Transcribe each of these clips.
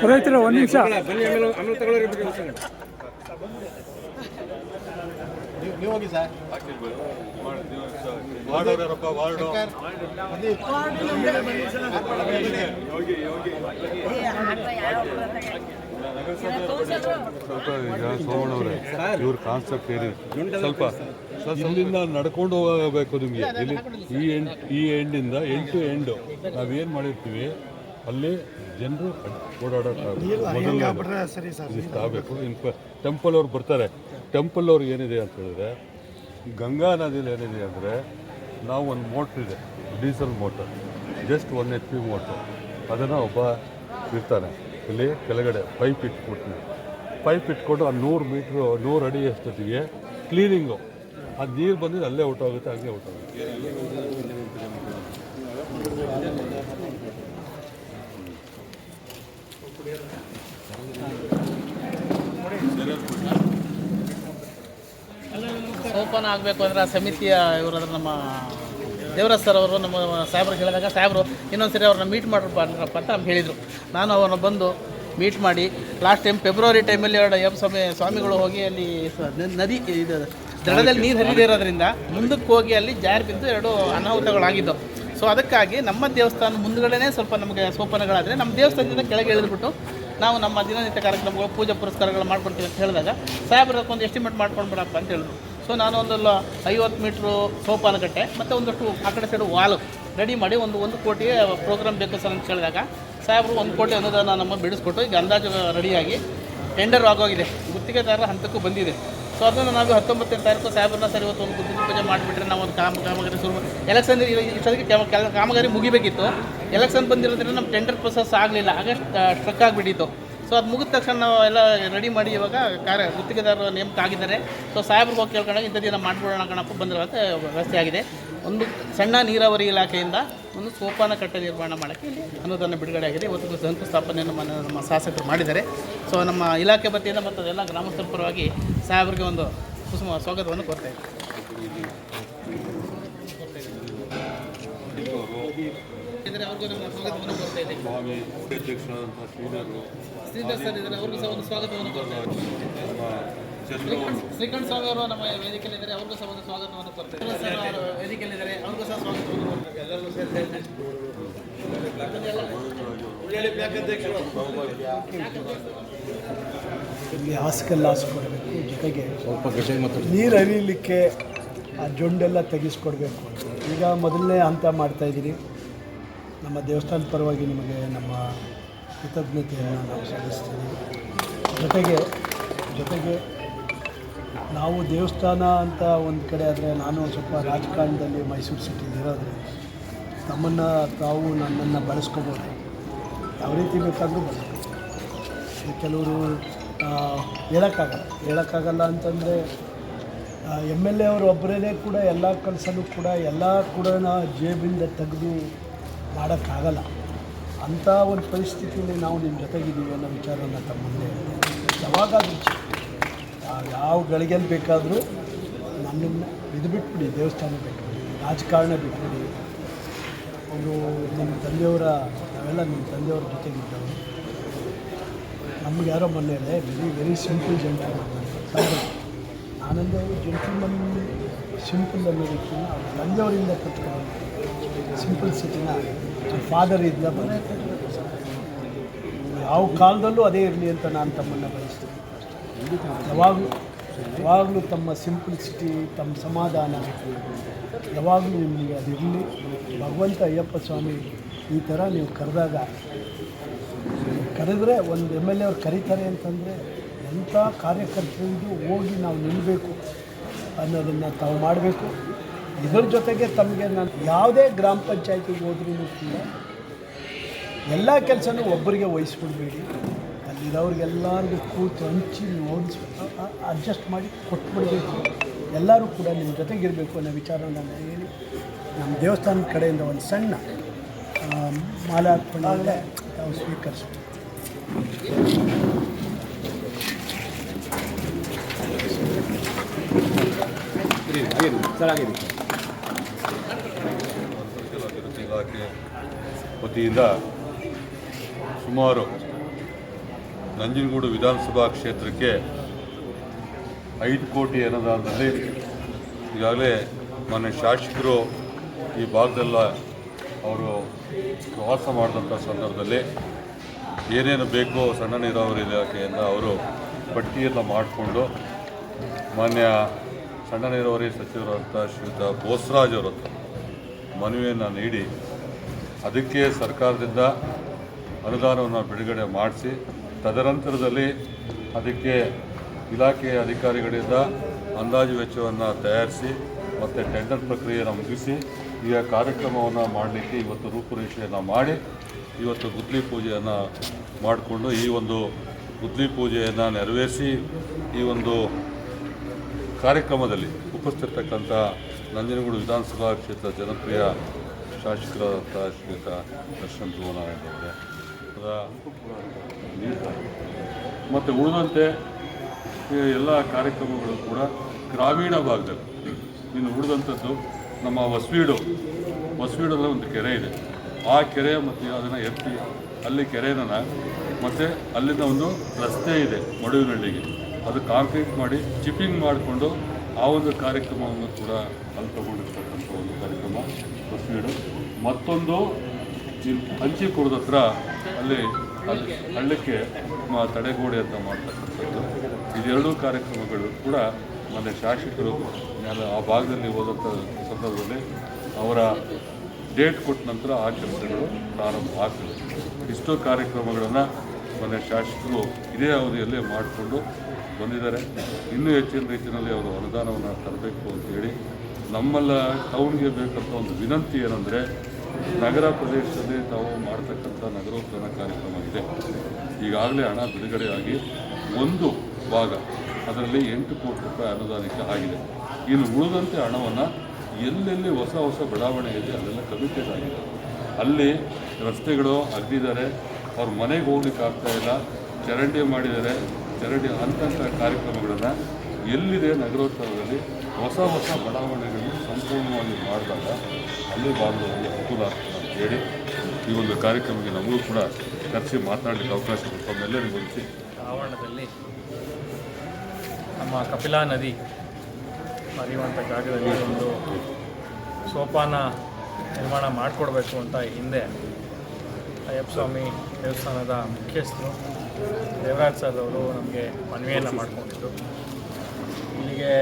ಪುರೋಹಿತರ ಒಂದು ನಿಮಿಷ. ನೀವು ಹೋಗಿ ಸರ್. ಸ್ವಲ್ಪ ಈಗ ಸೋಮಣ್ಣವ್ರೆ ಇವ್ರ ಕಾನ್ಸೆಪ್ಟ್ ಹೇಳಿ ಸ್ವಲ್ಪ ಸ್ವಲ್ಪ ಇಲ್ಲಿಂದ ನಡ್ಕೊಂಡು ಹೋಗಬೇಕು ನಿಮಗೆ. ಇಲ್ಲಿ ಈ ಎಂಡ್ ಈ ಎಂಡಿಂದ ಎಂಟು ಎಂಡು ನಾವೇನು ಮಾಡಿರ್ತೀವಿ ಅಲ್ಲಿ ಜನರು ಓಡಾಡೋಕ್ಕಾಗಬೇಕು ಸರಿ ಸರ್. ಆಗಬೇಕು. ಇನ್ನು ಟೆಂಪಲ್ ಅವ್ರು ಬರ್ತಾರೆ. ಟೆಂಪಲ್ ಅವ್ರಿಗೆ ಏನಿದೆ ಅಂತ ಹೇಳಿದ್ರೆ ಗಂಗಾ ನದಿಲಿ ಏನಿದೆ ಅಂದರೆ ನಾವು ಒಂದು ಮೋಟ್ರ್ ಇದೆ diesel motor just one H P motor ಅದನ್ನು ಒಬ್ಬ ಇರ್ತಾನೆ. ಇಲ್ಲಿ ಕೆಳಗಡೆ ಪೈಪ್ ಇಟ್ಬಿಡ್ತೀವಿ ಪೈಪ್ ಇಟ್ಕೊಂಡು ಆ ನೂರು ಮೀಟ್ರು ನೂರು ಅಡಿ ಅಷ್ಟೊತ್ತಿಗೆ ಕ್ಲೀನಿಂಗು ಅದು ನೀರು ಬಂದಿದ್ದು ಅಲ್ಲೇ ಹೊಟ್ಟೋಗುತ್ತೆ ಹಂಗೆ ಹೊಟ್ಟೋಗುತ್ತೆ ಸೋಪಾನ ಆಗಬೇಕು ಅಂದರೆ ಆ ಸಮಿತಿಯ ಇವರಾದ್ರೆ ನಮ್ಮ ದೇವರಾಜ್ ಸರ್ ಅವರು ನಮ್ಮ ಸಾಹೇಬ್ರು ಹೇಳಿದಾಗ ಸಾಹೇಬರು ಇನ್ನೊಂದು ಸರಿ ಅವ್ರನ್ನ ಮೀಟ್ ಮಾಡ್ರಪ್ಪ ಅಂತ ನಮ್ಗೆ ಹೇಳಿದರು. ನಾನು ಅವ್ರನ್ನ ಬಂದು ಮೀಟ್ ಮಾಡಿ ಲಾಸ್ಟ್ ಟೈಮ್ ಫೆಬ್ರವರಿ ಟೈಮಲ್ಲಿ ಎರಡು ಎಂ ಸ್ವಾಮಿ, ಸ್ವಾಮಿಗಳು ಹೋಗಿ ಅಲ್ಲಿ ನದಿ, ಇದು ದಡದಲ್ಲಿ ನೀರು ಹರಿದೇ ಇರೋದ್ರಿಂದ ಮುಂದಕ್ಕೆ ಹೋಗಿ ಅಲ್ಲಿ ಜಾರಿ ಬಿದ್ದು ಎರಡು ಅನಾಹುತಗಳಾಗಿದ್ದವು. ಸೊ ಅದಕ್ಕಾಗಿ ನಮ್ಮ ದೇವಸ್ಥಾನ ಮುಂದ್ಗಡೆನೇ ಸ್ವಲ್ಪ ನಮಗೆ ಸೋಪನಗಳಾದರೆ ನಮ್ಮ ದೇವಸ್ಥಾನದಿಂದ ಕೆಳಗೆ ಇಳಿದ್ಬಿಟ್ಟು ನಾವು ನಮ್ಮ ದಿನನಿತ್ಯ ಕಾರ್ಯಕ್ರಮಗಳು, ಪೂಜಾ ಪುರಸ್ಕಾರಗಳು ಮಾಡ್ಕೊಡ್ತೀವಿ ಅಂತ ಹೇಳಿದಾಗ ಸಾಹೇಬರ ಒಂದು ಎಸ್ಟಿಮೇಟ್ ಮಾಡ್ಕೊಂಡು ಬಿಡಪ್ಪ ಅಂತ ಹೇಳಿದ್ರು. ಸೊ ನಾನು ಒಂದು ಐವತ್ತು ಮೀಟ್ರು ಸೋಪಾನ ಕಟ್ಟೆ ಮತ್ತು ಒಂದಷ್ಟು ಆ ಕಡೆ ಸೈಡು ವಾಲು ರೆಡಿ ಮಾಡಿ ಒಂದು ಒಂದು ಕೋಟಿ ಪ್ರೋಗ್ರಾಮ್ ಬೇಕು ಸರ್ ಅಂತ ಕೇಳಿದಾಗ, ಸಾಹೇಬರು ಒಂದು ಕೋಟಿ ಅನುದಾನ ನಮ್ಮ ಬಿಡಿಸ್ಕೊಟ್ಟು ಈಗ ಅಂದಾಜು ರೆಡಿಯಾಗಿ ಟೆಂಡರ್ ಆಗೋಗಿದೆ. ಗುತ್ತಿಗೆದಾರರ ಹಂತಕ್ಕೂ ಬಂದಿದೆ. ಸೊ ಅದನ್ನು ನಾವು ಹತ್ತೊಂಬತ್ತನೇ ತಾರೀಕು ಸಾಹೇಬರನ್ನ ಸರಿ ಇವತ್ತು ಒಂದು ಗುತ್ತಿಗೆ ಪೂಜೆ ಮಾಡಿಬಿಟ್ರೆ ನಾವು ಒಂದು ಕಾಮ ಕಾಮಗಾರಿ ಶುರು ಎಲೆಕ್ಷನ್ ಇಷ್ಟೊತ್ತಿಗೆ ಕಾಮಗಾರಿ ಮುಗಿಬೇಕಿತ್ತು. ಎಲೆಕ್ಷನ್ ಬಂದಿರೋದ್ರಿಂದ ನಮ್ಮ ಟೆಂಡರ್ ಪ್ರೊಸೆಸ್ ಆಗಲಿಲ್ಲ. ಆಗ ಸ್ಟ್ರಕ್ ಆಗಿಬಿಟ್ಟಿತ್ತು. ಸೊ ಅದು ಮುಗಿದ ತಕ್ಷಣ ನಾವು ಎಲ್ಲ ರೆಡಿ ಮಾಡಿ ಇವಾಗ ಕಾರ್ಯ, ಗುತ್ತಿಗೆದಾರರು ನೇಮಕ ಆಗಿದ್ದಾರೆ. ಸೊ ಸಾಹೇಬ್ರಿಗೆ ಹೋಗಿ ಕೇಳ್ಕೊಂಡಾಗ ಇಂಥ ದಿನ ಮಾಡ್ಬಿಡೋಣ ಕಣಪ್ಪ ಬಂದಿರುವಂಥ ವ್ಯವಸ್ಥೆ ಆಗಿದೆ. ಒಂದು ಸಣ್ಣ ನೀರಾವರಿ ಇಲಾಖೆಯಿಂದ ಒಂದು ಸೋಪಾನ ಕಟ್ಟೆ ನಿರ್ಮಾಣ ಮಾಡೋಕ್ಕೆ ಇಲ್ಲಿ ಅನುದಾನ ಬಿಡುಗಡೆ ಆಗಿದೆ. ಇವತ್ತು ಶಂಕುಸ್ಥಾಪನೆಯನ್ನು ನಮ್ಮ ನಮ್ಮ ಶಾಸಕರು ಮಾಡಿದ್ದಾರೆ. ಸೊ ನಮ್ಮ ಇಲಾಖೆ ವತಿಯಿಂದ ಮತ್ತು ಅದೆಲ್ಲ ಗ್ರಾಮಸ್ಥರ ಪರವಾಗಿ ಸಾಹೇಬ್ರಿಗೆ ಒಂದು ಕುಸುಮ ಸ್ವಾಗತವನ್ನು ಕೊಡ್ತಾ ಇದ್ದಾರೆ ಅವ್ರಿಗೂ ನಮ್ಮ ಸ್ವಾಗತವನ್ನು ಕೋರ್ತಾ ಇದ್ದೀವಿ ಸ್ವಾಮಿ ಅಧ್ಯಕ್ಷರಾದಂಥ ಶ್ರೀಧರು ಶ್ರೀಧರ್ ಸರ್ ಇದ್ದಾರೆ ಅವ್ರಿಗೂ ಸಹ ಒಂದು ಸ್ವಾಗತವನ್ನು ಕೋರ್ತಾ ಇದ್ದೀವಿ ಶ್ರೀಕಂಠ ಸ್ವಾಮಿ ಅವರು ನಮ್ಮ ವೇದಿಕೆಯಲ್ಲಿದ್ದಾರೆ ಅವ್ರಿಗೂ ಸಹ ಒಂದು ಸ್ವಾಗತವನ್ನು ಕೋರ್ತಾ ಇದ್ದಾರೆ. ಅವ್ರಿಗೂ ಸಹ ಸ್ವಾಗತವನ್ನು ಸೇರಿ ಹಾಸ್ಕಲ್ ಹಾಸ್ಕೊಡ್ಬೇಕು ಜೊತೆಗೆ ನೀರು ಹರಿಯಲಿಕ್ಕೆ ಆ ಜೊಂಡೆಲ್ಲ ತೆಗೆಸ್ಕೊಡ್ಬೇಕು. ಈಗ ಮೊದಲನೇ ಹಂತ ಮಾಡ್ತಾಯಿದ್ದೀರಿ ನಮ್ಮ ದೇವಸ್ಥಾನದ ಪರವಾಗಿ ನಿಮಗೆ ನಮ್ಮ ಕೃತಜ್ಞತೆಯನ್ನು ನಾವು ಸಲ್ಲಿಸ್ತೀವಿ. ಜೊತೆಗೆ ಜೊತೆಗೆ ನಾವು ದೇವಸ್ಥಾನ ಅಂತ ಒಂದು ಕಡೆ ಆದರೆ ನಾನು ಸ್ವಲ್ಪ ರಾಜಕಾರಣದಲ್ಲಿ ಮೈಸೂರು ಸಿಟಿ ಇರೋದ್ರಿಂದ ತಮ್ಮನ್ನು ತಾವು ನನ್ನನ್ನು ಬಳಸ್ಕೋಬೋದು. ಯಾವ ರೀತಿ ಬೇಕಾದರೂ ಬಳಸ್ಬೋದು. ಕೆಲವರು ಹೇಳೋಕ್ಕಾಗಲ್ಲ. ಹೇಳೋಕ್ಕಾಗಲ್ಲ ಅಂತಂದರೆ ಎಂ ಎಲ್ ಎ ಅವರು ಒಬ್ಬರೇ ಕೂಡ ಎಲ್ಲ ಕೆಲಸನೂ ಕೂಡ ಎಲ್ಲ ಕೂಡ ಜೇಬಿಂದ ತೆಗೆದು ಮಾಡೋಕ್ಕಾಗಲ್ಲ. ಅಂಥ ಒಂದು ಪರಿಸ್ಥಿತಿಯಲ್ಲಿ ನಾವು ನಿಮ್ಮ ಜೊತೆಗಿದ್ದೀವಿ ಅನ್ನೋ ವಿಚಾರನ ತಮ್ಮ ಮುಂದೆ ಯಾವಾಗಾದ್ರೂ ಯಾವ- ಗಳಿಗೆಯಲ್ಲಿ ಬೇಕಾದರೂ ನನ್ನನ್ನು ಇದು ಬಿಟ್ಬಿಡಿ ದೇವಸ್ಥಾನ ಬಿಟ್ಬಿಡಿ, ರಾಜಕಾರಣ ಬಿಟ್ಬಿಡಿ. ಅವರು ನಿಮ್ಮ ತಂದೆಯವರ, ನಾವೆಲ್ಲ ನಿಮ್ಮ ತಂದೆಯವ್ರ ಜೊತೆಗಿದ್ದವರು. ನಮ್ಗೆ ಯಾರೋ ಮೊನ್ನೆ ವೆರಿ ವೆರಿ ಸಿಂಪಲ್ ಜೆಂಟಲ್ಮನ್ ನಾನಂದ್ರೆ ಜೆಂಟಲ್ಮನ್ ಸಿಂಪಲ್ ಅನ್ನೋದಕ್ಕಿಂತ ಅವ್ರ ತಂದೆಯವರಿಂದ ಕಟ್ಕೊಂಡು ಸಿಂಪಲ್ ಸಿಟಿನ ಫಾದರ್ ಇದ್ದ ಬಂದ ಯಾವ ಕಾಲದಲ್ಲೂ ಅದೇ ಇರಲಿ ಅಂತ ನಾನು ತಮ್ಮನ್ನು ಬಯಸ್ತೀನಿ. ಯಾವಾಗಲೂ ಯಾವಾಗಲೂ ತಮ್ಮ ಸಿಂಪಲ್ ಸಿಟಿ ತಮ್ಮ ಸಮಾಧಾನ ಯಾವಾಗಲೂ ನಿಮಗೆ ಅದಿರಲಿ ಭಗವಂತ ಅಯ್ಯಪ್ಪ ಸ್ವಾಮಿ ಈ ಥರ ನೀವು ಕರೆದಾಗ, ಕರೆದ್ರೆ ಒಂದು ಎಂ ಎಲ್ ಎ ಅವ್ರು ಕರೀತಾರೆ ಅಂತಂದರೆ ಎಂಥ ಕಾರ್ಯಕರ್ತರಿಗೂ ಹೋಗಿ ನಾವು ನಿಲ್ಲಬೇಕು ಅನ್ನೋದನ್ನು ತಾವು ಮಾಡಬೇಕು. ಇದರ ಜೊತೆಗೆ ತಮಗೆ ನಾನು ಯಾವುದೇ ಗ್ರಾಮ ಪಂಚಾಯತಿಗೆ ಹೋದ್ರೂ ಕೂಡ ಎಲ್ಲ ಕೆಲಸನೂ ಒಬ್ಬರಿಗೆ ವಹಿಸ್ಕೊಡ್ಬೇಡಿ ಅಲ್ಲಿರೋರಿಗೆಲ್ಲರಿಗೂ ಕೂತು ಹಂಚಿ ಓದಿಸ್ ಅಡ್ಜಸ್ಟ್ ಮಾಡಿ ಕೊಟ್ಬಿಡಬೇಕು ಎಲ್ಲರೂ ಕೂಡ ನಿಮ್ಮ ಜೊತೆಗಿರಬೇಕು ಅನ್ನೋ ವಿಚಾರ ನಾನು ಹೇಳಿ ನಮ್ಮ ದೇವಸ್ಥಾನದ ಕಡೆಯಿಂದ ಒಂದು ಸಣ್ಣ ಆ, ನಾವು ಹಾಕ್ಕೊಂಡಾಗಲೇ ತಾವು ಸರಿ ಇಲಾಖೆ ವತಿಯಿಂದ ಸುಮಾರು ನಂಜನಗೂಡು ವಿಧಾನಸಭಾ ಕ್ಷೇತ್ರಕ್ಕೆ ಐದು ಕೋಟಿ ಅನುದಾನದಲ್ಲಿ ಈಗಾಗಲೇ ಮಾನ್ಯ ಶಾಸಕರು ಈ ಭಾಗದಲ್ಲ ಅವರು ಪ್ರವಾಸ ಮಾಡಿದಂಥ ಸಂದರ್ಭದಲ್ಲಿ ಏನೇನು ಬೇಕೋ ಸಣ್ಣ ನೀರಾವರಿ ಇಲಾಖೆಯಿಂದ ಅವರು ಪಟ್ಟಿಯನ್ನು ಮಾಡಿಕೊಂಡು ಮಾನ್ಯ ಸಣ್ಣ ನೀರಾವರಿ ಸಚಿವರಂಥ ಶ್ರೀಯುತ ಬೋಸರಾಜ್ ಅವರ ಮನವಿಯನ್ನು ನೀಡಿ ಅದಕ್ಕೆ ಸರ್ಕಾರದಿಂದ ಅನುದಾನವನ್ನು ಬಿಡುಗಡೆ ಮಾಡಿಸಿ, ತದನಂತರದಲ್ಲಿ ಅದಕ್ಕೆ ಇಲಾಖೆಯ ಅಧಿಕಾರಿಗಳಿಂದ ಅಂದಾಜು ವೆಚ್ಚವನ್ನು ತಯಾರಿಸಿ ಮತ್ತು ಟೆಂಡರ್ ಪ್ರಕ್ರಿಯೆಯನ್ನು ಮುಗಿಸಿ ಈಗ ಕಾರ್ಯಕ್ರಮವನ್ನು ಮಾಡಲಿಕ್ಕೆ ಇವತ್ತು ರೂಪುರೇಷೆಯನ್ನು ಮಾಡಿ, ಇವತ್ತು ಗುದ್ಲಿ ಪೂಜೆಯನ್ನು ಮಾಡಿಕೊಂಡು ಈ ಒಂದು ಗುದ್ಲಿ ಪೂಜೆಯನ್ನು ನೆರವೇರಿಸಿ, ಈ ಒಂದು ಕಾರ್ಯಕ್ರಮದಲ್ಲಿ ಉಪಸ್ಥಿತಕ್ಕಂಥ ನಂಜನಗೂಡು ವಿಧಾನಸಭಾ ಕ್ಷೇತ್ರ ಜನಪ್ರಿಯ ಶಾಸಕರಾದಂಥ ಶ್ರೀಯುತ ದರ್ಶನ್ ಧ್ರುವನಾರಾಯಣ ಅವರೇ ಮತ್ತು ಉಳಿದಂತೆ ಎಲ್ಲ ಕಾರ್ಯಕ್ರಮಗಳು ಕೂಡ ಗ್ರಾಮೀಣ ಭಾಗದಲ್ಲಿ. ಇನ್ನು ಉಳಿದಂಥದ್ದು ನಮ್ಮ ಹೊಸವೀಡು. ಹೊಸವೀಡಲ್ಲಿ ಒಂದು ಕೆರೆ ಇದೆ. ಆ ಕೆರೆ ಮತ್ತು ಅದನ್ನು ಎತ್ತಿ ಅಲ್ಲಿ ಕೆರೆನ ಮತ್ತು ಅಲ್ಲಿಂದ ಒಂದು ರಸ್ತೆ ಇದೆ ಮಡುವಿನಹಳ್ಳಿಗೆ ಅದು ಕಾಂಕ್ರೀಟ್ ಮಾಡಿ, ಚಿಪ್ಪಿಂಗ್ ಮಾಡಿಕೊಂಡು ಆ ಒಂದು ಕಾರ್ಯಕ್ರಮವನ್ನು ಕೂಡ ಅಲ್ಲಿ ತಗೊಂಡಿರ್ತಕ್ಕಂಥ ಒಂದು ಕಾರ್ಯಕ್ರಮ. ಹೊಸವೀಡು ಮತ್ತೊಂದು ಹಂಚಿ ಹತ್ರ ಅಲ್ಲಿ ಅಲ್ಲಿ ಹಳ್ಳಕ್ಕೆ ತಡೆಗೋಡೆ ಅಂತ ಮಾಡ್ತಕ್ಕಂಥದ್ದು. ಇದೆರಡೂ ಕಾರ್ಯಕ್ರಮಗಳು ಕೂಡ ಮನೆ ಶಾಸಕರು ಆ ಭಾಗದಲ್ಲಿ ಹೋದಂಥ ಸಂದರ್ಭದಲ್ಲಿ ಅವರ ಡೇಟ್ ಕೊಟ್ಟ ನಂತರ ಆ ಕೆಲಸಗಳು ಪ್ರಾರಂಭ ಆಗ್ತದೆ. ಇಷ್ಟೋ ಕಾರ್ಯಕ್ರಮಗಳನ್ನು ಮನೆ ಶಾಸಕರು ಇದೇ ಅವಧಿಯಲ್ಲೇ ಮಾಡಿಕೊಂಡು ಬಂದಿದ್ದಾರೆ. ಇನ್ನೂ ಹೆಚ್ಚಿನ ರೀತಿಯಲ್ಲಿ ಅವರು ಅನುದಾನವನ್ನು ತರಬೇಕು ಅಂತೇಳಿ ನಮ್ಮೆಲ್ಲ ಟೌನ್ಗೆ ಬೇಕಂತ ಒಂದು ವಿನಂತಿ ಏನಂದರೆ, ನಗರ ಪ್ರದೇಶದಲ್ಲಿ ತಾವು ಮಾಡ್ತಕ್ಕಂಥ ನಗರೋತ್ಥಾನ ಕಾರ್ಯಕ್ರಮ ಇದೆ. ಈಗಾಗಲೇ ಹಣ ಬಿಡುಗಡೆಯಾಗಿ ಒಂದು ಭಾಗ, ಅದರಲ್ಲಿ ಎಂಟು ಕೋಟಿ ರೂಪಾಯಿ ಅನುದಾನಕ್ಕೆ ಆಗಿದೆ. ಇನ್ನು ಉಳಿದಂತೆ ಹಣವನ್ನು ಎಲ್ಲೆಲ್ಲಿ ಹೊಸ ಹೊಸ ಬಡಾವಣೆ ಇದೆ, ಅಲ್ಲೆಲ್ಲ ಕಮಿಟೆಡ್ ಆಗಿದೆ. ಅಲ್ಲಿ ರಸ್ತೆಗಳು ಅಗ್ದಿದ್ದಾರೆ ಅವ್ರ ಮನೆಗೆ ಹೋಗ್ಲಿಕ್ಕೆ ಆಗ್ತಾ ಇಲ್ಲ. ಚರಂಡಿ ಮಾಡಿದ್ದಾರೆ. ಚರಂಡಿ ಅಂತಂಥ ಕಾರ್ಯಕ್ರಮಗಳನ್ನು ಎಲ್ಲಿದೆ ನಗರೋತ್ಸವದಲ್ಲಿ ಹೊಸ ಹೊಸ ಬಡಾವಣೆಗಳನ್ನು ಸಂಪೂರ್ಣವಾಗಿ ಮಾಡಿದಾಗ ಅಲ್ಲಿ ಭಾಗದಲ್ಲಿ ಅನುಕೂಲ ಆಗ್ತದೆ ಅಂತ ಹೇಳಿ ಈ ಒಂದು ಕಾರ್ಯಕ್ರಮಕ್ಕೆ ನಮಗೂ ಕೂಡ ಕರೆಸಿ ಮಾತನಾಡಲಿಕ್ಕೆ ಅವಕಾಶ ತಮ್ಮೆಲ್ಲರಿಗೂ ಹೊಂದಿಸಿ ಆವರಣದಲ್ಲಿ ನಮ್ಮ ಕಪಿಲಾ ನದಿ ಹರಿಯುವಂಥ ಜಾಗದಲ್ಲಿ ಒಂದು ಸೋಪಾನ ನಿರ್ಮಾಣ ಮಾಡಿಕೊಡ್ಬೇಕು ಅಂತ ಹಿಂದೆ ಅಯ್ಯಪ್ಪ ಸ್ವಾಮಿ ದೇವಸ್ಥಾನದ ಮುಖ್ಯಸ್ಥರು ದೇವರಾಜ್ ಸರ್ ಅವರು ನಮಗೆ ಮನವಿಯನ್ನು ಮಾಡಿಕೊಂಡಿದ್ದು ಇಲ್ಲಿಗೆ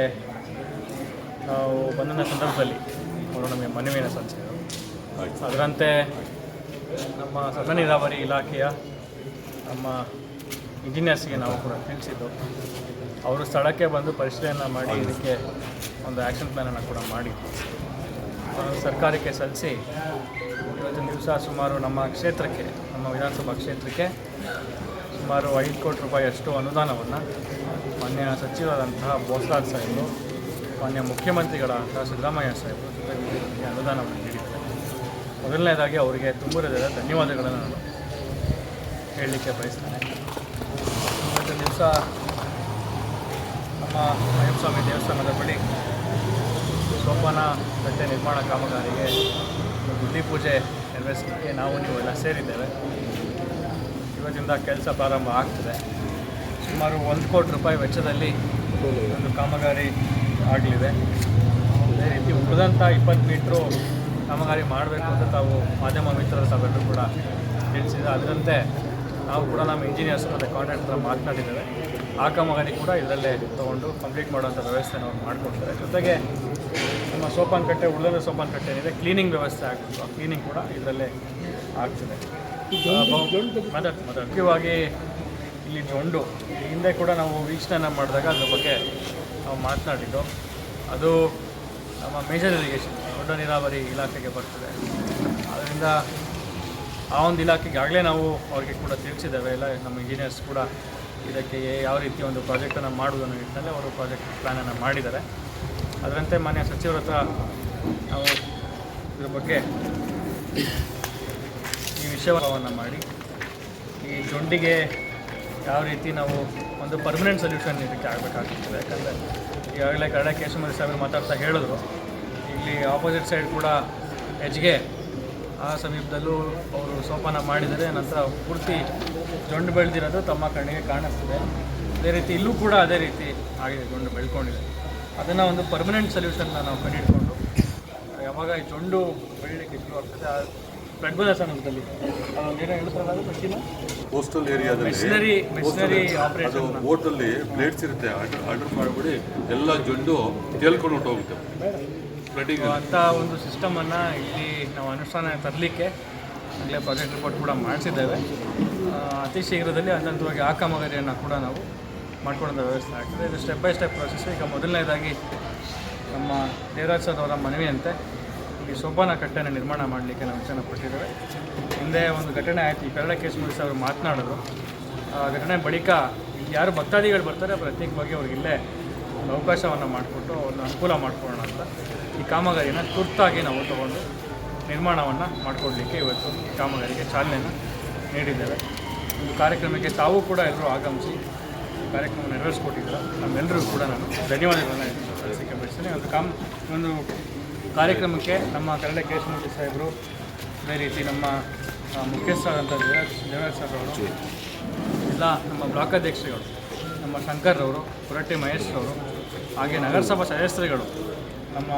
ನಾವು ಬಂದಂಥ ಸಂದರ್ಭದಲ್ಲಿ ಅವರು ನಮಗೆ ಮನವಿಯನ್ನು ಸಲ್ಲಿಸಿದರು. ಅದರಂತೆ ನಮ್ಮ ಸಣ್ಣ ನೀರಾವರಿ ಇಲಾಖೆಯ ನಮ್ಮ ಇಂಜಿನಿಯರ್ಸ್ಗೆ ನಾವು ಕೂಡ ತಿಳಿಸಿದ್ದು ಅವರು ಸ್ಥಳಕ್ಕೆ ಬಂದು ಪರಿಶೀಲನೆ ಮಾಡಿ ಇದಕ್ಕೆ ಒಂದು ಆ್ಯಕ್ಷನ್ ಪ್ಲ್ಯಾನನ್ನು ಕೂಡ ಮಾಡಿದ್ದು ಸರ್ಕಾರಕ್ಕೆ ಸಲ್ಲಿಸಿ ಇವತ್ತಿನ ದಿವಸ ಸುಮಾರು ನಮ್ಮ ಕ್ಷೇತ್ರಕ್ಕೆ ನಮ್ಮ ವಿಧಾನಸಭಾ ಕ್ಷೇತ್ರಕ್ಕೆ ಸುಮಾರು ಐದು ಕೋಟಿ ರೂಪಾಯಿಯಷ್ಟು ಅನುದಾನವನ್ನು ಮಾನ್ಯ ಸಚಿವರಾದಂತಹ ಬೋಸರಾಜ್ ಸಾಹೇಬರು ಮಾನ್ಯ ಮುಖ್ಯಮಂತ್ರಿಗಳಾದಂತಹ ಸಿದ್ದರಾಮಯ್ಯ ಸಾಹೇಬರು ಜೊತೆಗೆ ಅನುದಾನವನ್ನು ನೀಡಿದ್ದಾರೆ. ಮೊದಲನೇದಾಗಿ ಅವರಿಗೆ ತುಂಬಿರದ ಧನ್ಯವಾದಗಳನ್ನು ನಾನು ಹೇಳಲಿಕ್ಕೆ ಬಯಸ್ತೇನೆ. ಮತ್ತು ದಿವಸ ನಮ್ಮ ಅಯ್ಯಪ್ಪ ಸ್ವಾಮಿ ದೇವಸ್ಥಾನದ ಬಳಿ ಸೋಪಾನ ಗಟ್ಟೆ ನಿರ್ಮಾಣ ಕಾಮಗಾರಿಗೆ ಗುಡ್ಡಿ ಪೂಜೆ ನೆರವೇರಿಸಲಿಕ್ಕೆ ನಾವು, ನೀವು ಎಲ್ಲ ಸೇರಿದ್ದೇವೆ. ಇವತ್ತಿಂದ ಕೆಲಸ ಪ್ರಾರಂಭ ಆಗ್ತದೆ. ಸುಮಾರು ಒಂದು ಕೋಟಿ ರೂಪಾಯಿ ವೆಚ್ಚದಲ್ಲಿ ಒಂದು ಕಾಮಗಾರಿ ಆಗಲಿದೆ. ಅದೇ ರೀತಿ ಉಳಿದಂಥ ಇಪ್ಪತ್ತು ಮೀಟ್ರು ಕಾಮಗಾರಿ ಮಾಡಬೇಕು ಅಂತ ತಾವು ಮಾಧ್ಯಮ ಮಿತ್ರರು ತಾವೆಲ್ಲರೂ ಕೂಡ ತಿಳಿಸಿದೆ ಅದರಂತೆ ನಾವು ಕೂಡ ನಮ್ಮ ಇಂಜಿನಿಯರ್ಸ್ ಮತ್ತು ಕಾಂಟ್ರಾಕ್ಟರ್ ಮಾತನಾಡಿದ್ದೇವೆ. ಆ ಕಾಮಗಾರಿ ಕೂಡ ಇದರಲ್ಲೇ ತೊಗೊಂಡು ಕಂಪ್ಲೀಟ್ ಮಾಡುವಂಥ ವ್ಯವಸ್ಥೆ ನಾವು ಮಾಡಿಕೊಡ್ತಾರೆ. ಜೊತೆಗೆ ನಮ್ಮ ಸೋಪಾನ್ ಕಟ್ಟೆ ಉಳಿದ ಸೋಪಾನ್ ಕಟ್ಟೆ ಏನಿದೆ ಕ್ಲೀನಿಂಗ್ ವ್ಯವಸ್ಥೆ ಆಗಬೇಕು. ಆ ಕ್ಲೀನಿಂಗ್ ಕೂಡ ಇದರಲ್ಲೇ ಆಗ್ತದೆ. ಮುಖ್ಯವಾಗಿ ಇಲ್ಲಿ ಜೊಂಡು. ಹಿಂದೆ ಕೂಡ ನಾವು ವೀಕ್ಷಣೆ ಮಾಡಿದಾಗ ಅದ್ರ ಬಗ್ಗೆ ನಾವು ಮಾತನಾಡಿದ್ದು. ಅದು ನಮ್ಮ ಮೇಜರ್ ಇರಿಗೇಷನ್ ದೊಡ್ಡ ನೀರಾವರಿ ಇಲಾಖೆಗೆ ಬರ್ತದೆ. ಅದರಿಂದ ಆ ಒಂದು ಇಲಾಖೆಗೆ ಆಗಲೇ ನಾವು ಅವ್ರಿಗೆ ಕೂಡ ತಿಳಿಸಿದ್ದೇವೆ. ಎಲ್ಲ ನಮ್ಮ ಇಂಜಿನಿಯರ್ಸ್ ಕೂಡ ಇದಕ್ಕೆ ಯಾವ ರೀತಿ ಒಂದು ಪ್ರಾಜೆಕ್ಟನ್ನು ಮಾಡುವುದನ್ನು ನಿಟ್ಟಿನಲ್ಲಿ ಅವರು ಪ್ರಾಜೆಕ್ಟ್ ಪ್ಲ್ಯಾನನ್ನು ಮಾಡಿದ್ದಾರೆ. ಅದರಂತೆ ಮಾನ್ಯ ಸಚಿವರ ಹತ್ರ ನಾವು ಇದ್ರ ಬಗ್ಗೆ ಈ ವಿಷಯವನ್ನು ಮಾಡಿ. ಈ ಜೊಂಡಿಗೆ ಯಾವ ರೀತಿ ನಾವು ಒಂದು ಪರ್ಮನೆಂಟ್ ಸೊಲ್ಯೂಷನ್ ಇದಕ್ಕೆ ಆಗಬೇಕಾಗ್ತದೆ. ಯಾಕಂದರೆ ಈಗಾಗಲೇ ಕನ್ನಡ ಕೇಶವಮೂರ್ತಿ ಸಾಹೇಬರು ಮಾತಾಡ್ತಾ ಹೇಳಿದ್ರು. ಇಲ್ಲಿ ಆಪೋಸಿಟ್ ಸೈಡ್ ಕೂಡ ಹೆಜ್ಗೆ ಆ ಸಮೀಪದಲ್ಲೂ ಅವರು ಸೋಪಾನ ಮಾಡಿದರೆ ನಂತರ ಪೂರ್ತಿ ಜೊಂಡು ಬೆಳೆದಿರೋದು ತಮ್ಮ ಕಣ್ಣಿಗೆ ಕಾಣಿಸ್ತದೆ. ಅದೇ ರೀತಿ ಇಲ್ಲೂ ಕೂಡ ಅದೇ ರೀತಿ ಆಗಿದೆ, ಜೊಂಡು ಬೆಳ್ಕೊಂಡಿದೆ. ಅದನ್ನು ಒಂದು ಪರ್ಮನೆಂಟ್ ಸೊಲ್ಯೂಷನ್ನ ನಾವು ಕಂಡಿಡ್ಕೊಂಡು ಯಾವಾಗ ಈ ಜೊಂಡು ಬೆಳೀಲಿಕ್ಕೆ ಶುರು ಆಗ್ತದೆ ಮಷೀನು ಕೋಸ್ಟಲ್ ಏರಿಯಾದಲ್ಲಿ ಮೆಷಿನರಿ ಮೆಷಿನರಿ ಅದು ಬೋಟಲ್ಲಿ ಪ್ಲೇಟ್ಸ್ ಇರುತ್ತೆ. ಆರ್ಡರ್ ಮಾಡಿಬಿಡಿ. ಎಲ್ಲ ಜೊಂಡು ತೇಲ್ಕೊಂಡು ಹೋಗುತ್ತೆ ಸ್ಪ್ರೆಡಿಂಗ್ ಅಂಥ ಒಂದು ಸಿಸ್ಟಮನ್ನು ಇಲ್ಲಿ ನಾವು ಅನುಷ್ಠಾನ ತರಲಿಕ್ಕೆ ಆಗಲೇ ಪ್ರಾಜೆಕ್ಟ್ ರಿಪೋರ್ಟ್ ಕೂಡ ಮಾಡಿಸಿದ್ದೇವೆ. ಅತಿ ಶೀಘ್ರದಲ್ಲಿ ಹಂತವಾಗಿ ಆ ಕಾಮಗಾರಿಯನ್ನು ಕೂಡ ನಾವು ಮಾಡ್ಕೊಳ್ಳೋ ವ್ಯವಸ್ಥೆ ಆಗ್ತದೆ. ಇದು ಸ್ಟೆಪ್ ಬೈ ಸ್ಟೆಪ್ ಪ್ರೊಸೆಸ್ ಈಗ ಮೊದಲನೇದಾಗಿ ನಮ್ಮ ದೇವರಾಜ್ ಸರ್ ಅವರ ಮನವಿಯಂತೆ ಇಲ್ಲಿ ಸೋಪಾನ ಕಟ್ಟೆನ ನಿರ್ಮಾಣ ಮಾಡಲಿಕ್ಕೆ ನಾವು ವಿಚಾರ ಪಟ್ಟಿದ್ದೇವೆ ಹಿಂದೆ ಒಂದು ಘಟನೆ ಆಯಿತು, ಈ ಕನ್ನಡ ಕೇಸ್ ಮುಗಿಸಿ ಅವರು ಮಾತನಾಡಿದ್ರು ಆ ಘಟನೆ ಬಳಿಕ ಯಾರು ಭಕ್ತಾದಿಗಳು ಬರ್ತಾರೆ, ಪ್ರತ್ಯೇಕವಾಗಿ ಅವ್ರಿಗಿಲ್ಲೇ ಒಂದು ಅವಕಾಶವನ್ನು ಮಾಡಿಕೊಟ್ಟು ಒಂದು ಅನುಕೂಲ ಮಾಡಿಕೊಳ್ಳೋಣ ಅಂತ. ಈ ಕಾಮಗಾರಿನ ತುರ್ತಾಗಿ ನಾವು ತಗೊಂಡು ನಿರ್ಮಾಣವನ್ನು ಮಾಡಿಕೊಡ್ಲಿಕ್ಕೆ ಇವತ್ತು ಈ ಕಾಮಗಾರಿಗೆ ಚಾಲನೆಯನ್ನು ನೀಡಿದ್ದೇವೆ. ಒಂದು ಕಾರ್ಯಕ್ರಮಕ್ಕೆ ತಾವು ಕೂಡ ಎಲ್ಲರೂ ಆಗಮಿಸಿ ಈ ಕಾರ್ಯಕ್ರಮ ನೆರವೇರಿಸ್ಕೊಟ್ಟಿದ್ದೀರ. ನಮ್ಮೆಲ್ಲರಿಗೂ ಕೂಡ ನಾನು ಧನ್ಯವಾದಗಳನ್ನು ಸಲ್ಲಿಸಲಿಕ್ಕೆ ಬಯಸ್ತೇನೆ ಒಂದು ಕಾಮ್ ಒಂದು ಕಾರ್ಯಕ್ರಮಕ್ಕೆ ನಮ್ಮ ಕನ್ನಡ ಕೇಶಮೂರ್ತಿ ಸಾಹೇಬರು ಅದೇ ರೀತಿ ನಮ್ಮ ಮುಖ್ಯಸ್ಥರಾದಂಥ ದೇವರಾಜ್ ಸರ್ ಅವರು ಇಲ್ಲ ನಮ್ಮ ಬ್ಲಾಕ್ ಅಧ್ಯಕ್ಷರುಗಳು ನಮ್ಮ ಶಂಕರ್ ಅವರು ಪುರಟ್ಟಿ ಮಹೇಶ್ ಅವರು ಹಾಗೆ ನಗರಸಭಾ ಸದಸ್ಯರುಗಳು ನಮ್ಮ